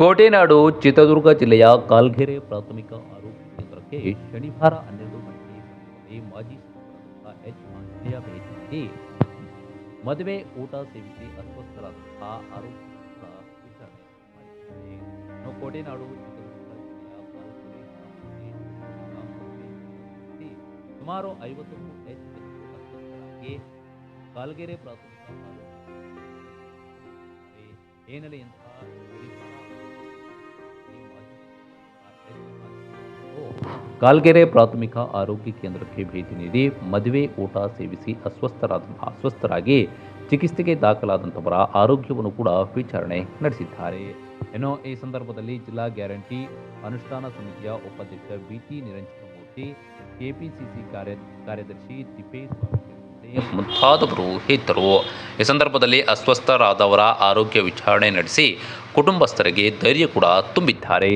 ಕೋಟೆನಾಡು, ಚಿತ್ರದುರ್ಗ ಜಿಲ್ಲೆಯ ಕಾಲ್ಗೆರೆ ಪ್ರಾಥಮಿಕ ಆರೋಗ್ಯ ಕೇಂದ್ರಕ್ಕೆ ಶನಿವಾರ ಹನ್ನೆರಡು ಗಂಟೆ ಮಾಜಿ ಎಚ್ ಆಂಜನೇಯ ಭೇಟಿ ನೀಡಿ ಮದುವೆ, ಊಟ ಸೇವಿಸಿ ಅಸ್ವಸ್ಥರಾದಂತಹ ಆರೋಗ್ಯ ಕೋಟೆನಾಡು ಸುಮಾರು ಐವತ್ತಕ್ಕೂ ಎಚ್ ಅಸ್ವಸ್ಥರಾಗಿ ಕಾಲ್ಗೆರೆ ಪ್ರಾಥಮಿಕ ಆರೋಗ್ಯ ಏನೆಲೆಯಂತಹ ಕಾಲ್ಗೆರೆ ಪ್ರಾಥಮಿಕ ಆರೋಗ್ಯ ಕೇಂದ್ರಕ್ಕೆ ಭೇಟಿ ನೀಡಿ ಮದುವೆ ಊಟ ಸೇವಿಸಿ ಅಸ್ವಸ್ಥರಾದ ಅಸ್ವಸ್ಥರಾಗಿ ಚಿಕಿತ್ಸೆಗೆ ದಾಖಲಾದಂಥವರ ಆರೋಗ್ಯವನ್ನು ಕೂಡ ವಿಚಾರಣೆ ನಡೆಸಿದ್ದಾರೆ. ಇನ್ನು ಈ ಸಂದರ್ಭದಲ್ಲಿ ಜಿಲ್ಲಾ ಗ್ಯಾರಂಟಿ ಅನುಷ್ಠಾನ ಸಮಿತಿಯ ಉಪಾಧ್ಯಕ್ಷ ಬಿಟಿ ನಿರಂಜನಮೂರ್ತಿ, ಕೆಪಿಸಿಸಿ ಕಾರ್ಯ ಕಾರ್ಯದರ್ಶಿ ತಿಪ್ಪೇಶ್ ಮುಂತಾದವರು ಇದ್ದರು ಈ ಸಂದರ್ಭದಲ್ಲಿ ಅಸ್ವಸ್ಥರಾದವರ ಆರೋಗ್ಯ ವಿಚಾರಣೆ ನಡೆಸಿ ಕುಟುಂಬಸ್ಥರಿಗೆ ಧೈರ್ಯ ಕೂಡ ತುಂಬಿದ್ದಾರೆ.